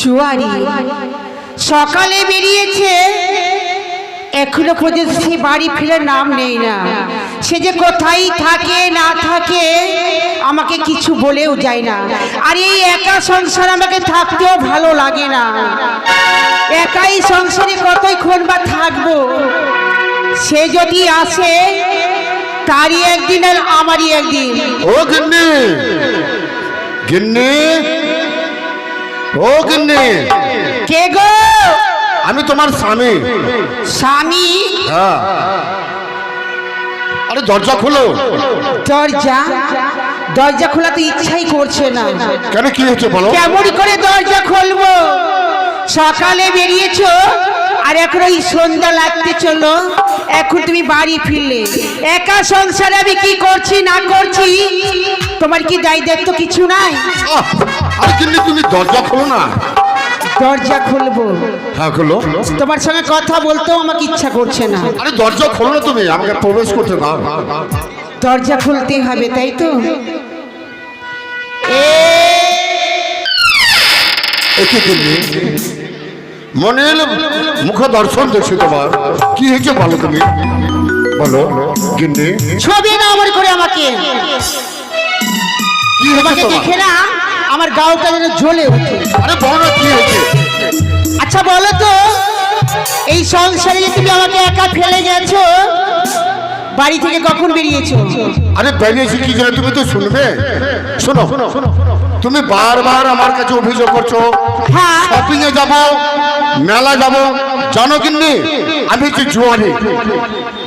চুয়ারি সকালে বেরিয়েছে, এখনও পর্যন্ত সে বাড়ি ফিরে নাম নেই না। সে যে কোথায় থাকে, না থাকে, আমাকে কিছু বলেও যায় না। আর এই একা সংসার আমাকে থাকতেও ভালো লাগে না। একাই সংসারে কতই ক্ষণ বা থাকব, সে যদি আসে, তারই একদিন আর আমারই একদিন। ও গিন্নি! গিন্নি! ও গিন্নি। কে গো? আমি তোমার স্বামী। স্বামী? হ্যাঁ। আরে দরজা খোলো। দরজা? দরজা খোলা তো ইচ্ছাই করছে না। কেন কি হচ্ছে বলো? কেমন করে দরজা খুলবো? সকালে বেরিয়েছো আর এখন ওই সন্ধ্যা লাগতে চলো। এখন তুমি বাড়ি ফিরলে। একা সংসারে আমি কি করছি না করছি? তোমার কি দায় দায়িত্ব কিছু নাই? দরজা খোলো না। দরজা খুলবো। হ্যাঁ খোলো। তোমার সঙ্গে কথা বলতেও আমাকে ইচ্ছা করছে না। আরে দরজা খোলো না তুমি আমাকে প্রবেশ করতে দাও। দরজা খুলতে হবে তাই তো? মনে এলো মুখ দর্শন দেখছি তোমার। কি হয়েছে বলো তুমি? বলো ছবি না আমার করে আমাকে। কি হয়েছে তোমার? গাওটা যেন জ্বলে ওঠে। আরে বলো না কি হয়েছে? আচ্ছা বলো তো এই সংসারে যে তুমি আমাকে একা ফেলে গেছো বাড়ি থেকে কখন বেরিয়েছো? আরে বেরিয়েছি কি জানো তুমি তো শুনবে? শোনো তুমি বারবার আমার কাছে অভিযোগ করছ। হ্যাঁ। শপিং এ যাব মেলা যাব জানো কিন্নি? আমি হচ্ছে জুয়ারি।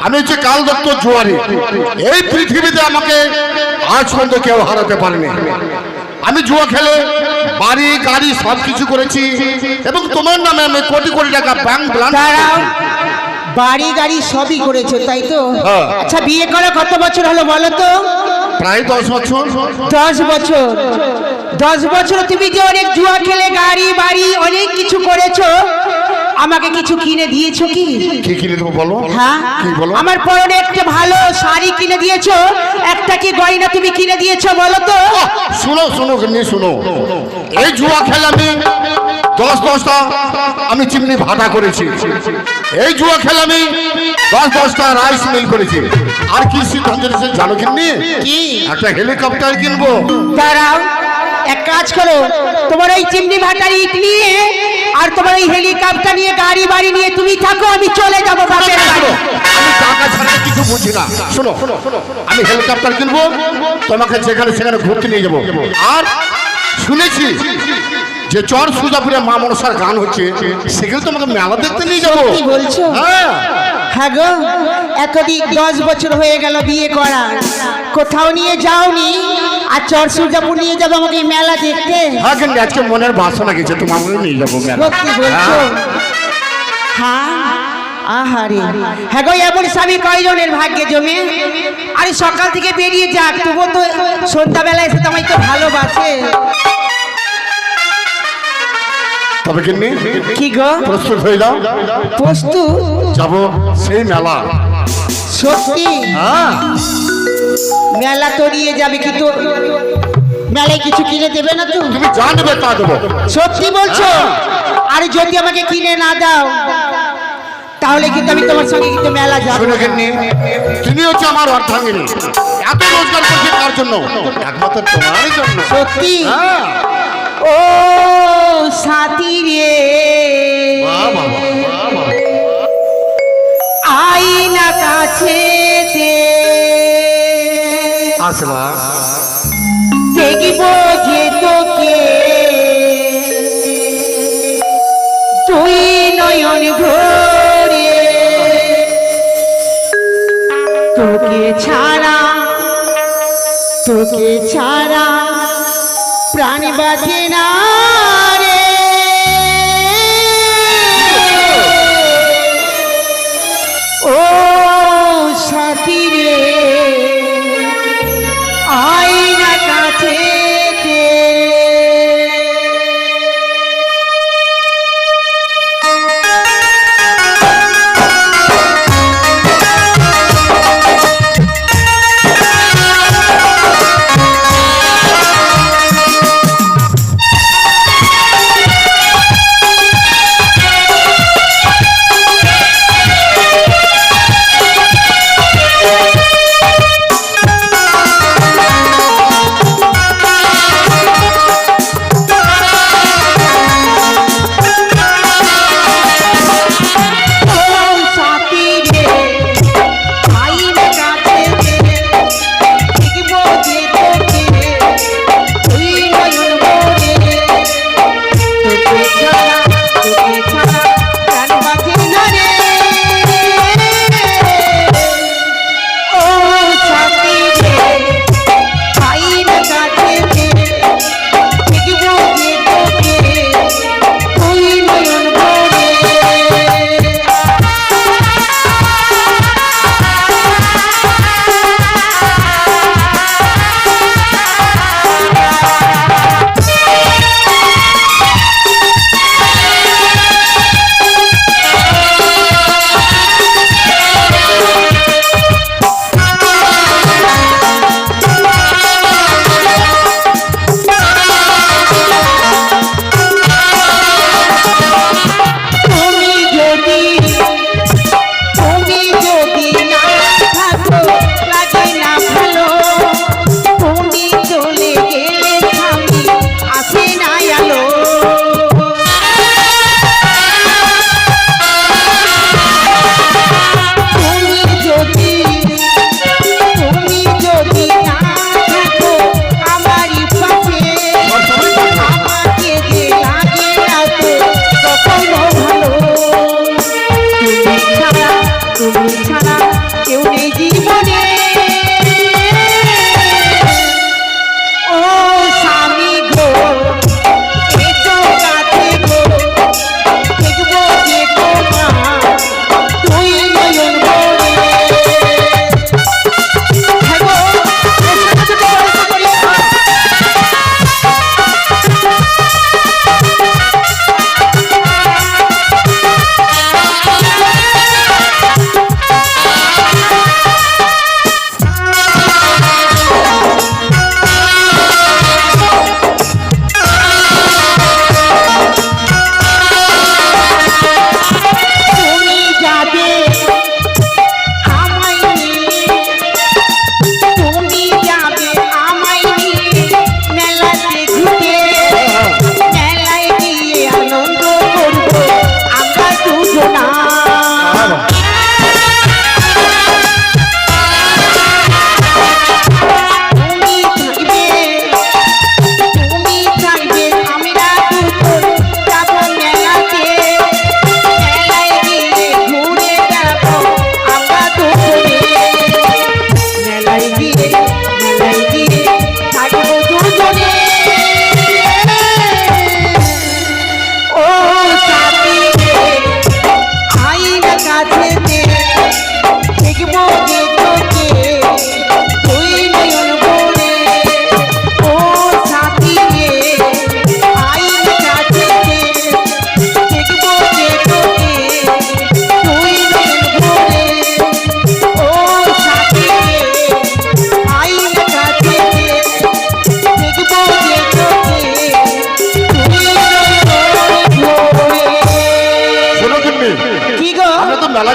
আমি হচ্ছে কাল দত্ত জুয়ারি। এই পৃথিবীতে আমাকে আজ পর্যন্ত কেউ হারাতে পারেনি। আমি জুয়া খেলে বাড়ি গাড়ি সব কিছু করেছি। এবং তোমার নামে আমি কোটি কোটি টাকা ব্যাংক বাড়ি গাড়ি সবই করেছ তাই তো? হ্যাঁ। আচ্ছা বিয়ে করা কত বছর হলো বলো তো? প্রায় দশ বছর। দশ বছর। দশ বছর তুমি যে অনেক জুয়া খেলে গাড়ি বাড়ি অনেক কিছু করেছ আমাকে কিছু কিনে দিয়েছ কি? কি কিনে দেবো বলো? হ্যাঁ? কি বলো? আমার পরনে একটা ভালো শাড়ি কিনে দিয়েছ। একটা কি গয়না তুমি কিনে দিয়েছ বলো তো? শোনো শোনো নিয়ে শোনো। এই জুয়া খেলে আমি দশ দশটা আমি চিমনি ভাটা করেছি। এই জুয়া খেলে আমি দশ দশটা রাইস মিল করেছি। আর কি সিদ্ধান্ত জানো কিনি কি? একটা হেলিকপ্টার কিনবো। দাঁড়াও। এক কাজ করো তোমার এই চিমনি ভাটার ইট নিয়ে আর তোমার এই হেলিকপ্টার নিয়ে গাড়ি বাড়ি নিয়ে তুমি থাকো আমি চলে যাব বাপের বাড়ি। আমি টাকা ছাড়া কিছু বুঝি না। শোনো আমি হেলিকপ্টার কিনবো তোমাকে যেখানে সেখানে ঘুরতে নিয়ে যাব। আর শুনেছি যে চর সুজাপুরে মা মনসার গান হচ্ছে সেখানে তোমাকে মেলা দেখতে নিয়ে যাব। কি বলছো? হ্যাঁ। হ্যাঁ গো এতদিন দশ বছর হয়ে গেল বিয়ে করা কোথাও নিয়ে যাওনি আর চর সূর্যাপুর নিয়ে যাব আমাকে এই মেলা দেখতে। হ্যাঁ কিন্তু আজকে মনের বাসনা গেছে তোমাকে নিয়ে যাব মেলা। সত্যি বলছো? হ্যাঁ? আহারে। হ্যাঁ গো এমন স্বামী কয়জনের ভাগ্যে জমে? আরে সকাল থেকে বেরিয়ে যাক তবুও তো সন্ধ্যাবেলা এসে তোমায় তো ভালোবাসে। তবে কিন্তু কি গো? প্রস্তুত হয়ে যাও। প্রস্তুত? যাব সেই মেলা। সত্যি? হ্যাঁ। মেলা তো নিয়ে যাবে কিন্তু মেলায় কিছু কিনে দেবে না তো তুমি জানবে তা দেবো। সত্যি বলছো? আর যদি আমাকে কিনে না দাও তাহলে কিন্তু আমি তোমার সঙ্গে কিন্তু মেলা যাব তুমি হচ্ছে আমার অর্ধাঙ্গিনী। এত রোজগার করছি কার জন্য? একমাত্র তোমারই জন্য। সত্যি? হ্যাঁ। ও সাথী রে। আইনা কাছে আসলা দেখব যে তোকে? তুই নয়ন ভরে। তোকে ছাড়া তোকে ছাড়া প্রাণ বাঁচে না রে। ও সাথী রে। to be. না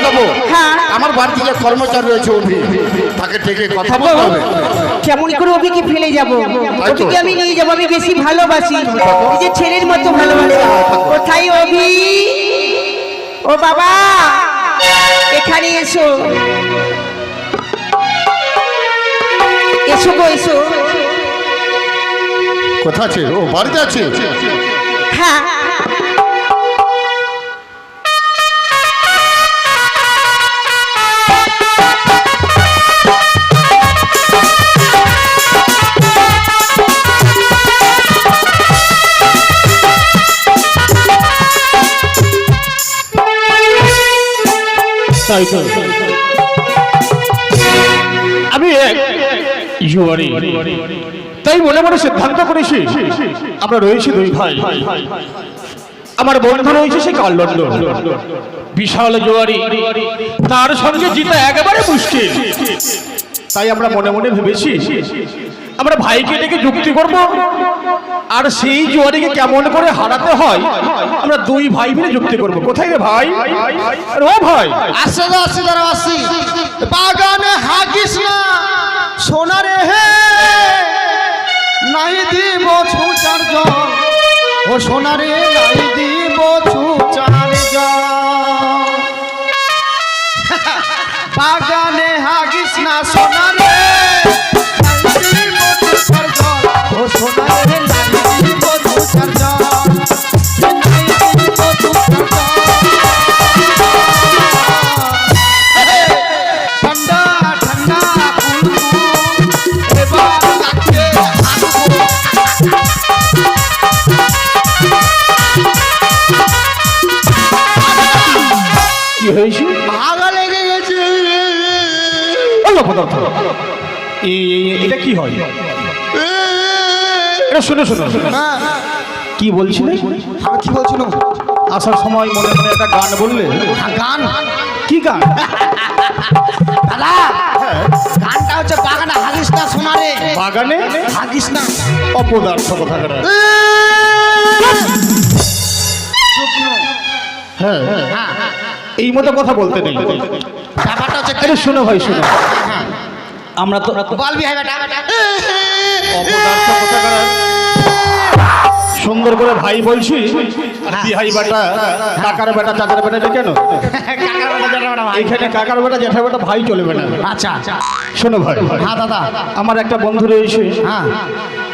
যাব হ্যাঁ। আমার বাড়িতে যে কর্মচারী রয়েছে অভি তাকে ডেকে কথা বলতে হবে। কেমন করে অভিকে ফেলে যাব। অভিকে আমি নিয়ে যাব আমি বেশি ভালোবাসি। এই যে ছেলের মতো ভালোবাসি। কোথায় অভি? ও বাবা এখানে এসো। এসো গো এসো। কোথা আছে? ও বাড়িতে আছে? হ্যাঁ। আমি এক জুয়ারি তাই মনে মনে সিদ্ধান্ত করেছি, আমরা রয়েছি দুই ভাই। আমার বন্ধু রয়েছে সে কাল লন্ডন। বিশাল জুয়ারি। তার সঙ্গে জিতা একেবারে মুশকিল। তাই আমরা মনে মনে ভেবেছি, আমরা ভাইকে ডেকে যুক্তি করব। আর সেই জোয়ারিকে কেমন করে হারাতে হয়, আমরা দুই ভাই মিলে যুক্তি করব। কোথায় রে ভাই? ও ভাই। আসছে তো আসছে তারা আসছি বাগানে হাগিস না, সোনারে হে। নাই দিব ছুচার জল। ও সোনারে, নাই দিব ছুচার জল। বাগানে হাগিস না, সোনারে হয়েছে? ভাগা লেগে গেছে। অল্প পদার্থ। এটা কি হয়? এটা শুনে শুনে হ্যাঁ, কি বলছিলে? আমি কি বলছিলাম আসার সময় মনে মনে একটা গান বললে? গান। কি গান? দাদা গানটা হচ্ছে বাগানে হাগিস না সোনারে। বাগানে? হাগিস না। অপদার্থ কথা শুকনো। হ্যাঁ হ্যাঁ। এই মতো কথা বলতে নেই। ব্যাপারটা হচ্ছে আরে শোনো ভাই শোনো। আমরা তো বলবি হ্যাঁ বেটা। অপদার্থ কথা সুন্দর করে ভাই বলছি আর বিহাই বেটা কাকার বেটা চাচার বেটা এটা কেন ভাই। এখানে কাকার বেটা জেঠা বেটা ভাই চলবে না। আচ্ছা শোনো ভাই হ্যাঁ দাদা। আমার একটা বন্ধু রয়েছে। হ্যাঁ।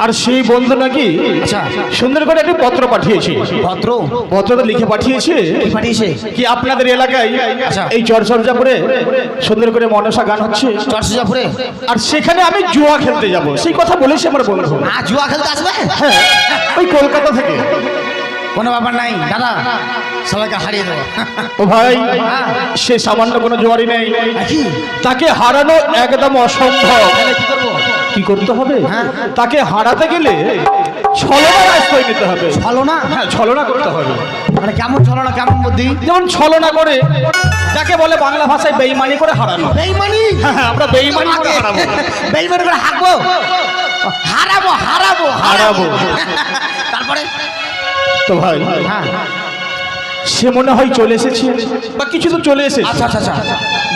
আর সেই বন্ধু নাকি আচ্ছা। সুন্দর করে একটি পত্র পাঠিয়েছে। ভদ্র পত্রটা লিখে পাঠিয়েছে। কি পাঠিয়েছে? কি আপনাদের এলাকায় আচ্ছা। এই চরচর্যাপুরে সুন্দর করে মনসা গান হচ্ছে? চরসিজাপুরে আর সেখানে আমি জুয়া খেলতে যাব। সেই কথা বলেছে আমার বন্ধু। আ জুয়া খেলতে আসবে? হ্যাঁ। ওই কলকাতা থেকে। কোনো ব্যাপার নাই দাদা সবাইকে হারিয়ে দেবো। ও ভাই সে সামান্য কোনো জোয়ারি নেই। তাকে হারানো একদম অসম্ভব। কি করতে হবে? হ্যাঁ। তাকে হারাতে গেলে ছলনার আশ্রয় নিতে হবে। ভালো হ্যাঁ ছলনা করতে হবে। মানে কেমন চলো না কেমন বুদ্ধি? যেমন ছলনা করে যাকে বলে বাংলা ভাষায় বেইমানি করে হারানো। বেইমানি? হ্যাঁ, হ্যাঁ, আমরা বেইমানি করে হারাবো। বেইমানি করে হাঁকবো? হারাবো হারাবো হারাবো। তারপরে? তো ভাই হ্যাঁ সে মনে হয় চলে এসেছে বা কিছু তো চলে এসেছে। আচ্ছা আচ্ছা আচ্ছা।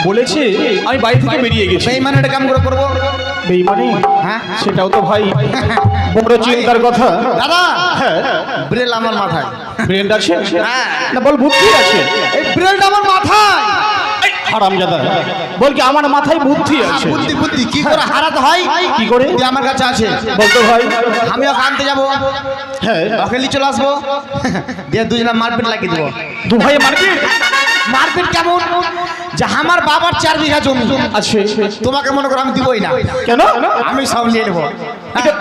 বলেছে আমি বাড়ি থেকে বেরিয়ে গেছি। বেইমানি একটা কাম করে করব? বেইমানি? হ্যাঁ? সেটাও তো ভাই বড় চিন্তার কথা। দাদা! হ্যাঁ ব্রেল আমার মাথায়। ব্রেন আছে? হ্যাঁ। না বল বুদ্ধি আছে। এই ব্রেলটা আমার মাথায়। বল কি আমার মাথায় বুদ্ধি আছে? বুদ্ধি বুদ্ধি। কি করে হারাতে হয়? কি করে? আমার কাছে আছে বলতো ভাই। আমি ওকে আনতে যাব। হ্যাঁ। নিয়ে চলে আসব। দিয়ে দুজনে মারপিট লাগিয়ে দেবো। দু ভাই মার্কেট মারপিট কেমন? যে আমার বাবার চার বিঘা জমি আছে তোমাকে মনে করো আমি দিবই না। কেন? আমি সব নিয়ে নেব।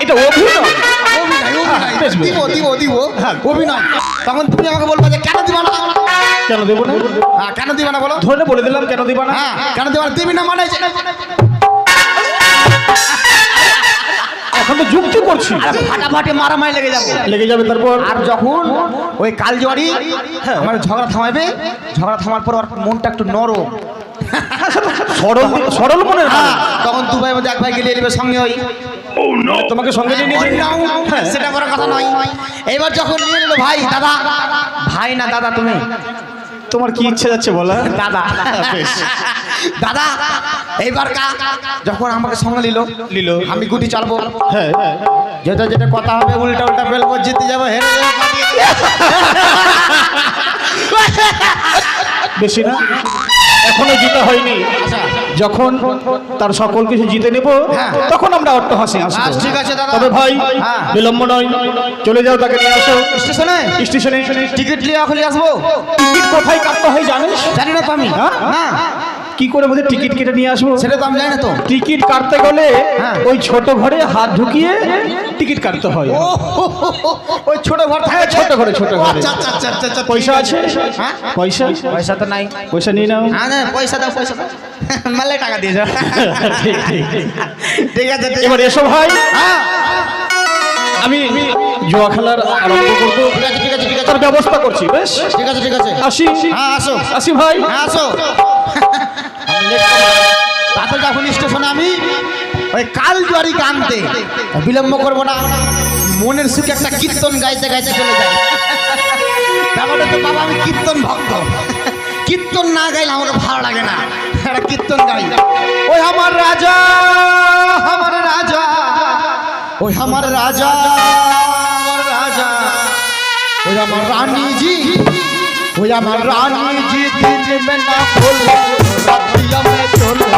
এটা অভিনয়। দিব দিব দিব। তখন তুমি আমাকে বলবে যে কেন দিবা না? কেন দেবো না? হ্যাঁ, কেন দিবা না বলো? ধরে বলে দিলাম কেন দিবা না? হ্যাঁ কেন দিবা না? দিবি না মানে? এখন তো যুক্তি করছি। আরে ফাটাফাটি মারামারি লেগে যাবে। লেগে যাবে তারপর? আর যখন ওই কালজোয়ারি আমার ঝগড়া থামাবে ঝগড়া থামার পর ওর মনটা একটু নরম। সরল সরল মনের হ্যাঁ তখন দু ভাই মধ্যে এক ভাই গেলে নেবে সঙ্গে ওই। তোমাকে সঙ্গে নিয়ে নিয়ে হ্যাঁ, সেটা বড় কথা নয়। এবার যখন নিয়ে নিল ভাই দাদা। ভাই না দাদা তুমি? তোমার কি ইচ্ছে যাচ্ছে বলা দাদা। বেশ। দাদা এইবার কা। যখন আমাকে সঙ্গে নিল নিল। আমি গুটি চালবো। হ্যাঁ যেটা যেটা কথা হবে উল্টা উল্টা ফেলব জিতে যাব হেরে যাব। বেশি না। এখনও জিতে হয়নি। আচ্ছা। যখন তার সকল কিছু জিতে নেব হ্যাঁ। তখন আমরা অট্ট হাসি আসব। আচ্ছা, ঠিক আছে দাদা। তবে ভাই হ্যাঁ। বিলম্ব নয়। চলে যাও তাকে নিয়ে আসো। স্টেশনে? স্টেশনে। টিকিট নিয়ে আসব। টিকিট কোথায় কাটতে হয় জানিস? জানি না তো আমি। হ্যাঁ? কি করে বোধহয় টিকিট কেটে নিয়ে আসব। সেটা তো আমি জানি না তো। টিকিট কাটতে গেলে হ্যাঁ। ওই ছোট ঘরে হাত ঢুকিয়ে টিকিট কাটতে হয়। ওই ছোট ঘর থাকে হ্যাঁ, ছোট ঘরে, ছোট ঘরে। আচ্ছা আচ্ছা আচ্ছা পয়সা আছে। হ্যাঁ? পয়সা? পয়সা তো নাই। পয়সা নিয়ে নাও। হ্যাঁ না পয়সা দাও পয়সা দাও। মেলে টাকা দিয়েছ ঠিক ঠিক আছে এবার এসো ভাই। হ্যাঁ। আমি জুয়া খেলার আরম্ভ করব। ঠিক আছে ঠিক আছে ঠিক আছে। ব্যবস্থা করছি বেশ? ঠিক আছে ঠিক আছে। আসি। হ্যাঁ আসো। আসি ভাই। হ্যাঁ আসো। তারপর যখন স্টেশনে আমি, ওই কাল জুয়ারি গানতে বিলম্ব করব না। মনের সুখে একটা কীর্তন গাইতে গাইতে চলে ব্যাপারটা তো বাবা, আমি কীর্তন ভক্ত। কীর্তন না গাইলে আমাকে ভালো লাগে না। একটা কীর্তন গাই। ওই আমার রাজা আমার রাজা, ওই আমার রাজা আমার রাজা, ওই আমার রানীজি। ওই আমার রানী জি দিবে না বলে চলে